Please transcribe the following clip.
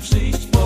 przyjść po.